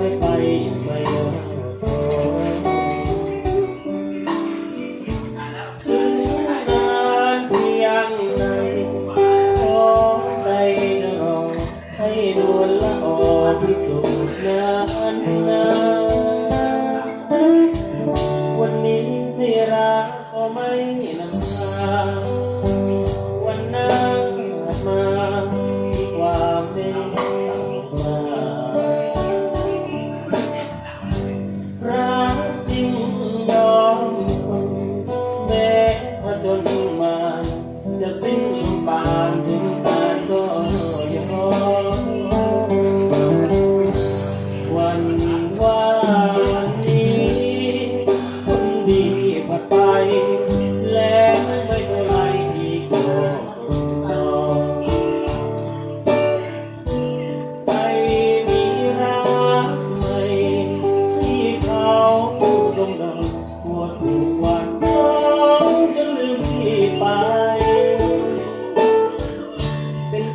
ไม่ไปไม่รังนงขอใจจะรอให้ดวลละอ่อนที่สุดนานนานวันนี้ไม่รักก็ไม่นำพา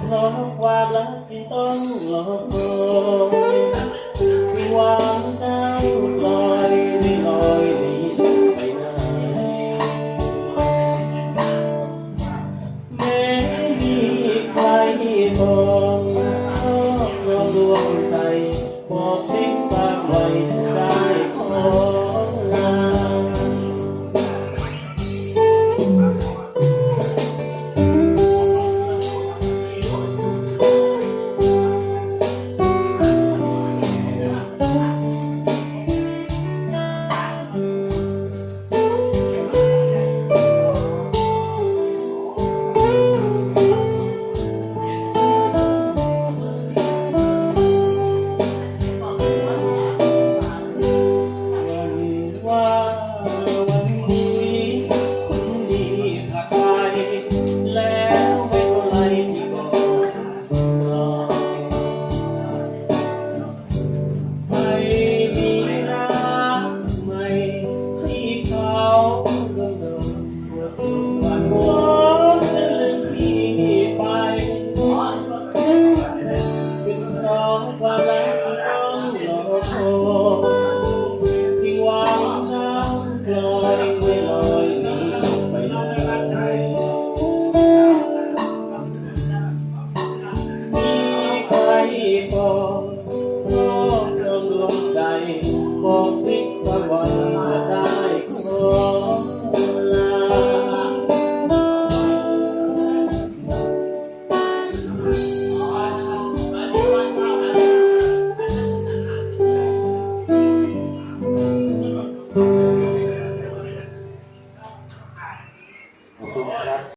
เพราะความรักที่ต้องหลอกลวงคือวางเจ้าลอยไม่ลอยหนีไปไหนแม้มีใคร่บอกก็ลองดวงใจ บอกสิ่งสร้าไว้ได้ someone.